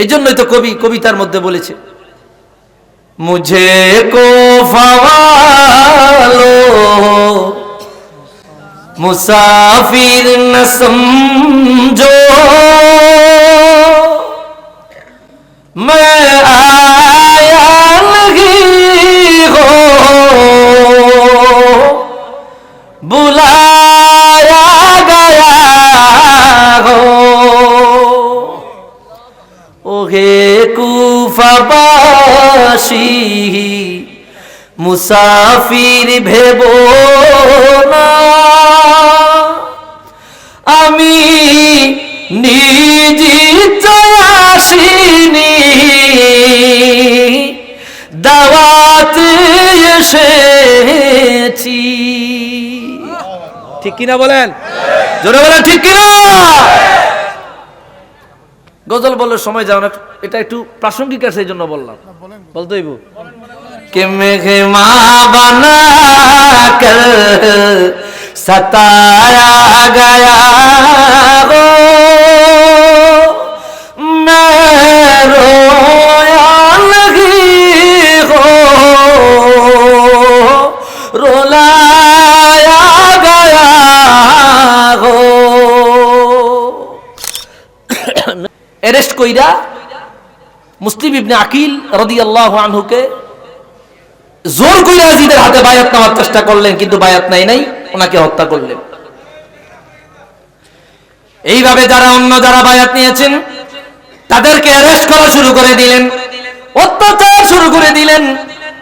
এই জন্যই তো কবি কবিতার মধ্যে বলেছে মুঝে কো ফাওয়ালো মুসাফির না সমঝো। मैं ওহে কুফাবাসী মুসাফির ভেব না। আমি নিজ আসিনি দাওয়াতে এসেছি। ঠিক কিনা বলেন? জোরে বলেন ঠিক কিনা? গজল বলার সময় যাও না এটা একটু প্রাসঙ্গিক আছে এই জন্য বললাম বলতে কে মেঘে মা বানা কর সতায়া গয়া কইরা মুসলিম ইবনে আকিল রাদিয়াল্লাহু আনহুকে জোর কইরা ইয়াজিদের হাতে বায়াত নেওয়ার চেষ্টা করলেন, কিন্তু বায়াত নাই নাই, ওনাকে হত্যা করলেন। এইভাবে যারা অন্য যারা বায়াত নিয়েছেন, তাদেরকে অ্যারেস্ট করা শুরু করে দিলেন, অত্যাচার শুরু করে দিলেন,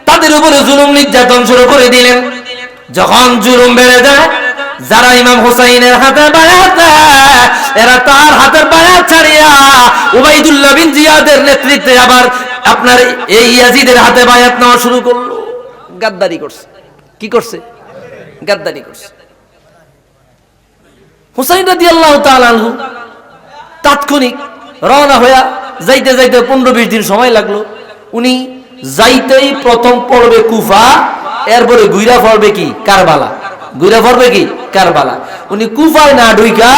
তাদের উপরে জুলুম নির্যাতন শুরু করে দিলেন। যখন জুলুম বেড়ে যায় যারা ইমাম হুসাইনের হাতে বায়াত এরা তার হাতের বায়াত ছাড়িয়া উবাইদুল্লাহ বিন জিয়াদের নেতৃত্বে আবার আপনার এই ইয়াজিদের হাতে বায়াত নেওয়া শুরু করল। গাদ্দারি করছে। কি করছে? গাদ্দারি করছে। হুসাইন আল্লাহ তাৎক্ষণিক রওনা হইয়া যাইতে যাইতে পনেরো বিশ দিন সময় লাগল। উনি যাইতেই প্রথম পড়বে কুফা, এরপরে গুইরা পড়বে কি? কারবালা। গুইরা পড়বে কি? কারবালা। উনি কুফায় না ঢুইকা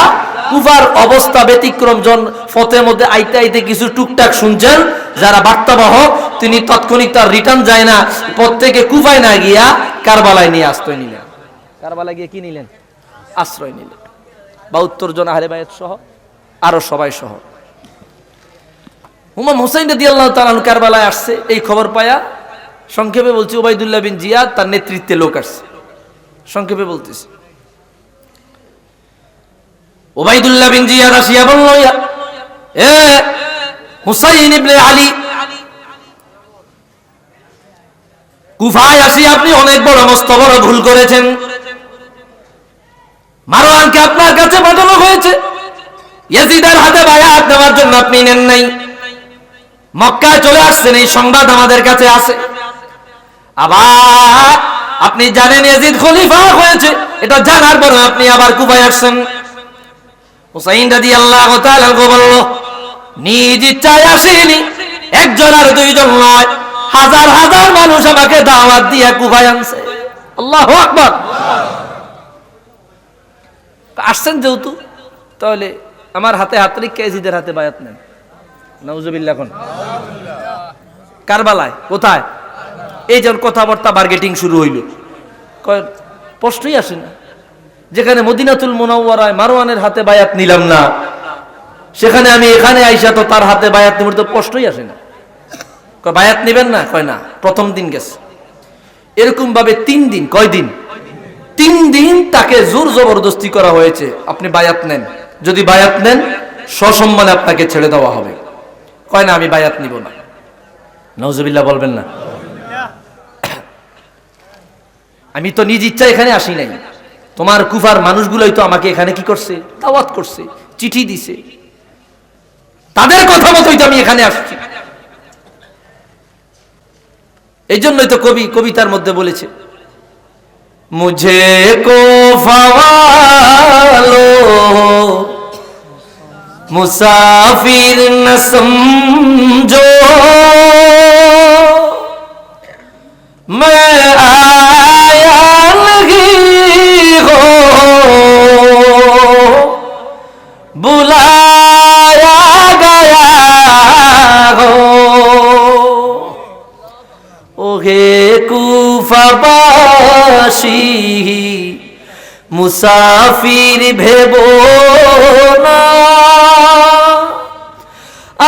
কুফার অবস্থা ব্যতিক্রম জন ফতের মধ্যে আইতে আইতে কিছু টুকটাক শুনছেন, যারা বার্তাবাহক, তিনি তাৎক্ষণিক তার রিটার্ন যায় না। প্রত্যেকে কুফায় না গিয়া কারবালায় নিয়ে আশ্রয় নিলেন। কারবালায় গিয়ে কি নিলেন? আশ্রয় নিলেন। বা উত্তর জন আহলে বায়াত সহ, আরও সবাই সহ। হুমাম হুসাইন রাদি আল্লাহ তালান কারবালায় আসছে, এই খবর পায়া সংক্ষেপে বলছি ওবায়দুল্লাহ বিন জিয়াদ তার নেতৃত্বে লোক আসছে। সংক্ষেপে বলতেছি। ওবায়দুল্লাহ বিন জিয়াদ আসিয়া বলল এ হুসাইন ইবনে আলী, কুফায় আসি আপনি, অনেক বড় মস্ত বড় ভুল করেছেন। মারোয়ানকে আপনার কাছে পাঠানো হয়েছে। ইয়াজিদের হাতে বায়াত দেওয়ার জন্য আপনি নেন নাই। মক্কায় চলে আসছেন, এই সংবাদ আমাদের কাছে আছে। আবার আপনি জানেন ইয়াজিদ খলিফা হয়েছে। এটা জানার পর আপনি আবার কুবায় আসছেন। হুসাইন রাদি আল্লাহ বলল, নিজ ইচ্ছায় আসেনি। একজন আর দুইজন নয়। হাজার হাজার মানুষ আমাকে দাওয়াত দিয়ে কুবায় আনছে। আল্লাহ আকবার। আসছেন যেহেতু, তাহলে আমার হাতে হাত রেখে এজিদের হাতে বায়াত নেন? নজবিল্লা এখন। কারবালায়, কোথায়? এই যেমন কথাবার্তা বার্গেটিং শুরু হইল প্রশ্নই আসে না। যেখানে মদিনাতুল মোনাওয়ারায় মারওয়ানের হাতে বায়াত নিলাম না, সেখানে আমি এখানে আইসা তো তার হাতে বায়াত নিব তো প্রশ্নই আসে না। বায়াত নিবেন না? কয়, না, প্রথম দিন গেছে। এরকম ভাবে তিন দিন, কয় দিন? তিন দিন তাকে জোর জবরদস্তি করা হয়েছে, আপনি বায়াত নেন। যদি বায়াত নেন, সসম্মানে আপনাকে ছেড়ে দেওয়া হবে। কয়, না, আমি বায়াত নিব না। নজবিল্লা বলবেন না। আমি তো নিজ ইচ্ছা এখানে আসি নাই। তোমার কুফার মানুষগুলোই তো আমাকে এখানে কি করছে? দাওয়াত করছে, চিঠি দিছে। তাদের কথা মতোই তো আমি এখানে আসছি। এই জন্যই তো কবি কবিতার মধ্যে বলেছে, মুঝে কোফালো মুসাফির না সমঝো কুফাবাসী মুসাফির ভেব না।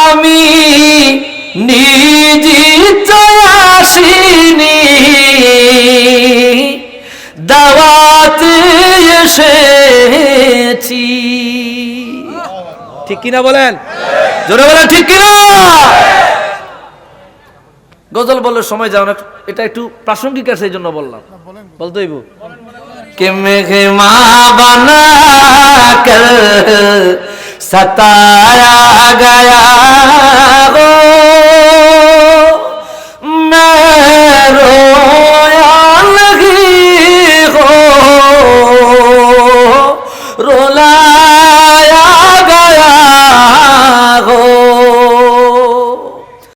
আমি নিজ আসিনি। দাওয়াতে এসেছি। ঠিক কিনা বলেন? জোরে বলেন, ঠিক কিনা? গজল বলার সময় যাও না এটা একটু প্রাসঙ্গিক আছে এই জন্য বললাম। বলতেই বু কেমে সতায়া গয়া